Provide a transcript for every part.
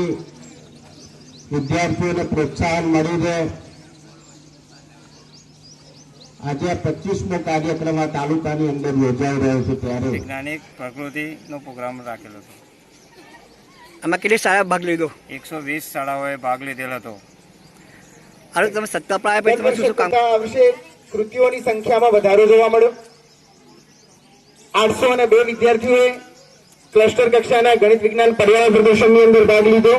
થકી વિદ્યાર્થીઓને પ્રોત્સાહન મળી રહે આજે આ પચીસમો કાર્યક્રમ આ તાલુકાની અંદર યોજાઈ રહ્યો છે ત્યારે વૈજ્ઞાનિક પ્રકૃતિનો પ્રોગ્રામ રાખેલો હતો. આમાં કેટલી શાળા ભાગ લીધો? એકસો વીસ શાળાઓએ ભાગ લીધેલો હતો. હવે તમે સત્તા પર આવ્યા પછી તમે શું શું કામ? વિશે કૃતિઓની સંખ્યામાં વધારો જોવા મળ્યો. આઠસો અને બે વિદ્યાર્થીઓએ ક્લસ્ટર કક્ષાના ગણિત વિજ્ઞાન પર્યાવરણ પ્રદર્શનની અંદર ભાગ લીધો.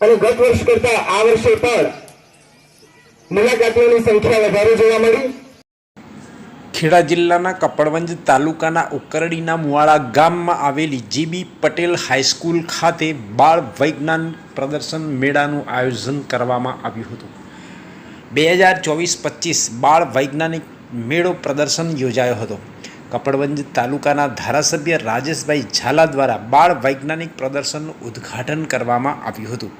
અને ગત વર્ષ કરતા આ વર્ષે પણ મુલાકાતીઓની સંખ્યા વધારે જોવા મળી. ખેડા જિલ્લાના કપડવંજ તાલુકાના ઉકરડીના મુવાડા ગામમાં આવેલી જીબી પટેલ હાઈસ્કૂલ ખાતે બાળ વૈજ્ઞાન પ્રદર્શન મેળાનું આયોજન કરવામાં આવ્યું હતું. બે હજાર ચોવીસ પચીસ બાળ વૈજ્ઞાનિક મેળો પ્રદર્શન યોજાયો હતો. કપડવંજ તાલુકાના ધારાસભ્ય રાજેશભાઈ ઝાલા દ્વારા બાળ વૈજ્ઞાનિક પ્રદર્શનનું ઉદ્ઘાટન કરવામાં આવ્યું હતું.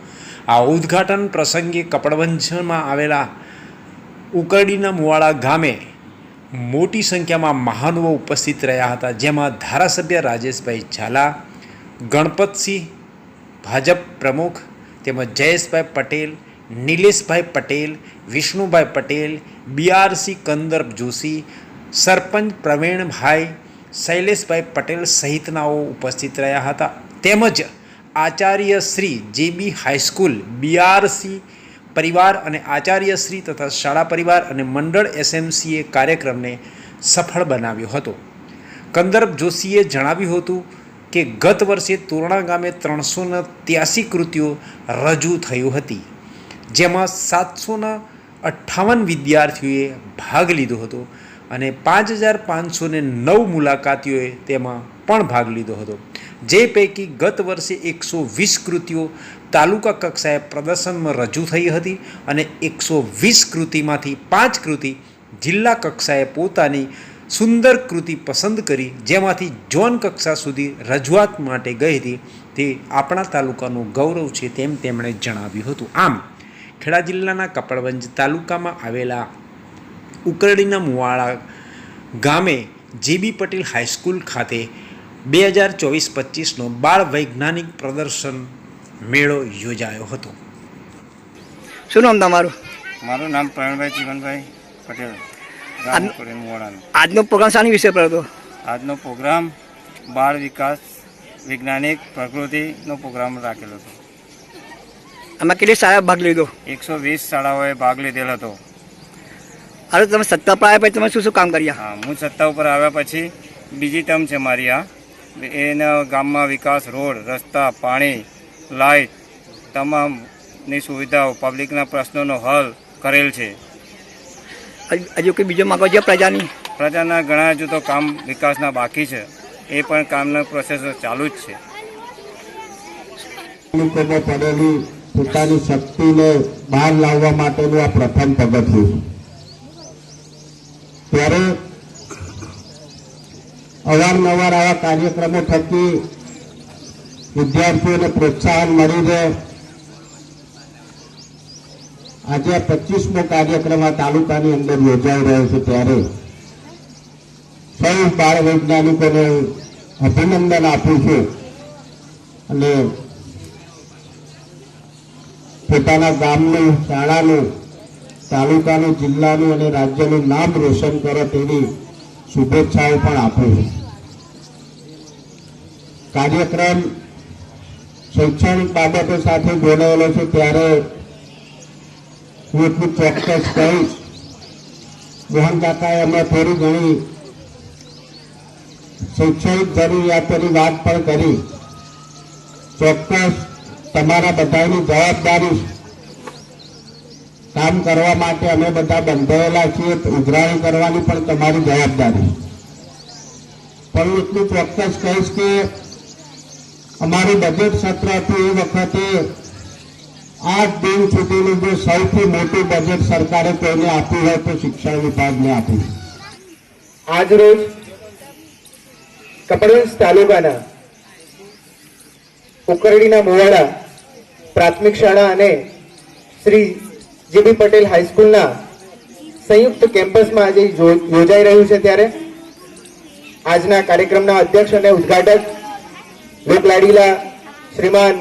આ ઉદ્ઘાટન પ્રસંગે કપડવંજમાં આવેલા ઉકરડીના મુવાડા ગામે મોટી સંખ્યામાં મહાનુભાવો ઉપસ્થિત રહ્યા હતા, જેમાં ધારાસભ્ય રાજેશભાઈ ઝાલા, ગણપતસિંહ ભાજપ પ્રમુખ, તેમજ જયેશભાઈ પટેલ, નિલેશભાઈ પટેલ, વિષ્ણુભાઈ પટેલ, બીઆરસી કંદર્પ જોશી સરપંચ પ્રવીણભાઈ શૈલેષભાઈ પટેલ સહિતનાઓ ઉપસ્થિત રહ્યા હતા. તેમજ આચાર્ય શ્રી જેબી હાઈસ્કૂલ, બીઆરસી પરિવાર અને આચાર્ય શ્રી તથા શાળા પરિવાર અને મંડળ એસએમસીએ કાર્યક્રમને સફળ બનાવ્યો હતો. કંદર્પ જોશીએ જણાવ્યું હતું કે, ગત વર્ષે તોરણા ગામે ત્રણસોના ત્યાસી કૃતિઓ રજૂ થયું હતી, જેમાં સાતસોના અઠ્ઠાવન વિદ્યાર્થીઓએ ભાગ લીધો હતો. અને પાંચ હજાર પાંચસો નવ મુલાકાતીઓએ તેમાં પણ ભાગ લીધો હતો. જે પૈકી ગત વર્ષે એકસો વીસ કૃતિઓ તાલુકા કક્ષાએ પ્રદર્શનમાં રજૂ થઈ હતી અને એકસો વીસ કૃતિમાંથી પાંચ કૃતિ જિલ્લા કક્ષાએ પોતાની સુંદર કૃતિ પસંદ કરી, જેમાંથી ઝોન કક્ષા સુધી રજૂઆત માટે ગઈ હતી તે આપણા તાલુકાનું ગૌરવ છે તેમ તેમણે જણાવ્યું હતું. આમ, ખેડા જિલ્લાના કપડવંજ તાલુકામાં આવેલા ઉકરડીના મુવાડા ગામે જીબી પટેલ હાઈસ્કૂલ ખાતે બે હજાર ચોવીસ પચીસનો બાળ વૈજ્ઞાનિક પ્રદર્શન મેળો યોજાયો હતો. શું નામ તમારું? મારું નામ પ્રવીણભાઈ જીવનભાઈ પટેલ આજનો પ્રોગ્રામ શાની વિશે પર હતો આજનો પ્રોગ્રામ બાળ વિકાસ વૈજ્ઞાનિક પ્રકૃતિનો પ્રોગ્રામ રાખેલો હતો. આમાં કેટલી શાળા ભાગ લીધો? એકસો વીસ શાળાઓએ ભાગ લીધેલો હતો. હવે તમે સત્તા પર આવ્યા પછી તમે શું શું કામ કર્યા? હા હું સત્તા ઉપર આવ્યા પછી બીજી ટર્મ છે મારી આ. એના ગામમાં વિકાસ રોડ રસ્તા પાણી લાઇટ તમામની સુવિધાઓ પબ્લિકના પ્રશ્નોનો હલ કરેલ છે. હજુ કંઈ બીજો માગો છે પ્રજાની? પ્રજાના ઘણા હજુ તો કામ વિકાસના બાકી છે. એ પણ કામના પ્રોસેસ ચાલુ જ છે. પડેલી પોતાની શક્તિને બહાર લાવવા માટેનું આ પ્રથમ પગથિયું. છે ત્યારે અવારનવાર આવા કાર્યક્રમો થકી વિદ્યાર્થીઓને પ્રોત્સાહન મળી રહે. આજે આ પચીસમો કાર્યક્રમ આ તાલુકાની અંદર યોજાઈ રહ્યો છે ત્યારે સૌ બાળ વૈજ્ઞાનિકોને અભિનંદન આપું છું અને પોતાના ગામનું શાળાનું તાલુકાનું, જિલ્લાનું અને રાજ્યનું નામ રોશન કરે તેવી શુભેચ્છાઓ પણ આપું છું. કાર્યક્રમ શૈક્ષણિક બાબતો સાથે જોડાયેલો છે ત્યારે હું એટલું ચોક્કસ કહીશ. મોહન કાકાએ અમે થોડી ઘણી શૈક્ષણિક જરૂરિયાતોની વાત પણ કરી. ચોક્કસ તમારા બધાની જવાબદારી કામ કરવા માટે અમે બધા બંધાયેલા છીએ ઉઘરાણી કરવાની પણ તમારી જવાબદારી. પણ હું એટલું ચોક્કસ કહીશ કે અમારું બજેટ સત્ર હતું એ વખતે આઠ દિન સુધીનું જે સૌથી મોટું બજેટ સરકારે કોઈને આપ્યું હોય તો શિક્ષણ વિભાગને આપ્યું. આજ રોજ કપડવંજ તાલુકાના ઉકરડીના મોવાડા પ્રાથમિક શાળા અને શ્રી જીબી પટેલ હાઈસ્કૂલના સંયુક્ત કેમ્પસમાં આજે યોજાઈ રહ્યું છે ત્યારે. આજના કાર્યક્રમના અધ્યક્ષ અને ઉદ્ઘાટક લોકલાડીલા શ્રીમાન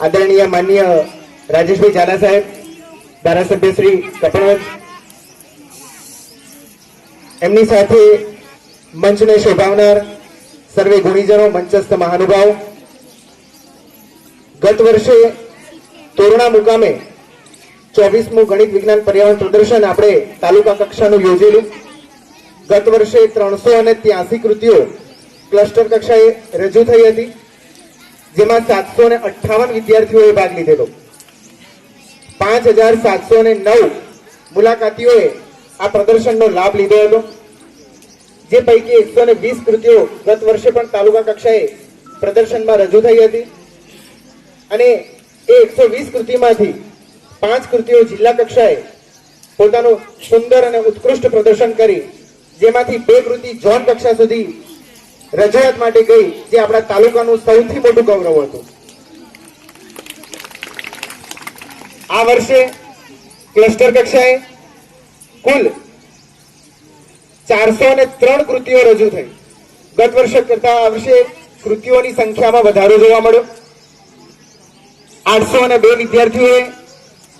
આદરણીય માન્ય રાજેશભાઈ ઝાલા સાહેબ, ધારાસભ્ય શ્રી કપડવંત. એમની સાથે મંચને શોભાવનાર સર્વે ગુણીજનો, મંચસ્થ મહાનુભાવ. ગત વર્ષે તોરણા મુકામે ચોવીસમું ગણિત વિજ્ઞાન પર્યાવરણ પ્રદર્શન આપણે તાલુકા કક્ષાનું યોજેલું. ગત વર્ષે ત્રણસો અને ત્યાસી કૃતિઓ ક્લસ્ટર કક્ષાએ રજૂ થઈ હતી, જેમાં સાતસો ને અઠ્ઠાવન વિદ્યાર્થીઓએ ભાગ લીધેલો. પાંચ હજાર સાતસો ને નવ મુલાકાતીઓએ આ પ્રદર્શનનો લાભ લીધો હતો, જે પૈકી એકસો ને વીસ કૃતિઓ ગત વર્ષે પણ તાલુકા કક્ષાએ પ્રદર્શનમાં રજૂ થઈ હતી. અને એ એકસો વીસ કૃતિમાંથી પાંચ કૃતિઓ જિલ્લા કક્ષાએ પોતાનું સુંદર અને ઉત્કૃષ્ટ પ્રદર્શન કરી, જેમાંથી બે કૃતિ ઝોન કક્ષા સુધી રજૂઆત માટે ગઈ, જે આપણા તાલુકાનું સૌથી મોટું ગૌરવ હતું. આ વર્ષે ક્લસ્ટર કક્ષાએ કુલ ચારસો ને ત્રણ કૃતિઓ રજૂ થઈ. ગત વર્ષે કરતા આ વર્ષે કૃતિઓની સંખ્યામાં વધારો જોવા મળ્યો. આઠસો અને બે વિદ્યાર્થીઓએ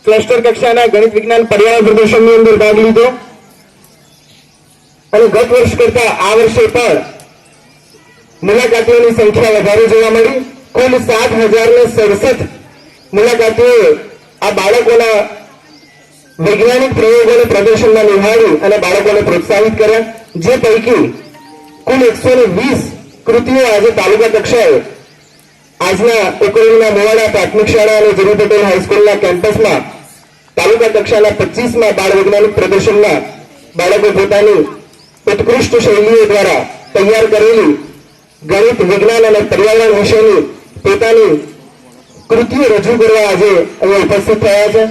ક્લસ્ટર કક્ષાના ગણિત વિજ્ઞાન પર્યાવરણ પ્રદર્શનની અંદર ભાગ લીધો. અને ગત વર્ષ કરતા આ વર્ષે પણ મુલાકાતીઓની સંખ્યા વધારે જોવા મળી. કુલ સાત હજાર ને સડસઠ મુલાકાતીઓએ આ બાળકોના વૈજ્ઞાનિક પ્રયોગોને પ્રદર્શનમાં નિહાળી અને બાળકોને પ્રોત્સાહિત કર્યા. જે પૈકી કુલ એકસો વીસ કૃતિઓ આજે તાલુકા કક્ષાએ આજના ઉકરણીના મોવાડા પ્રાથમિક શાળા અને જીવી પટેલ હાઈસ્કૂલના કેમ્પસમાં તાલુકા કક્ષાના પચીસમાં બાળ વૈજ્ઞાનિક પ્રદર્શનમાં બાળકો પોતાની ઉત્કૃષ્ટ શૈલીઓ દ્વારા તૈયાર કરેલી ગણિત, વિજ્ઞાન અને પર્યાવરણ વિશેની પોતાની કૃતિઓ રજૂ કરવા આજે અહીંયા ઉપસ્થિત થયા છે.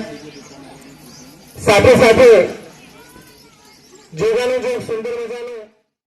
સાથે સાથે જોવાનું જે સુંદર મજાનું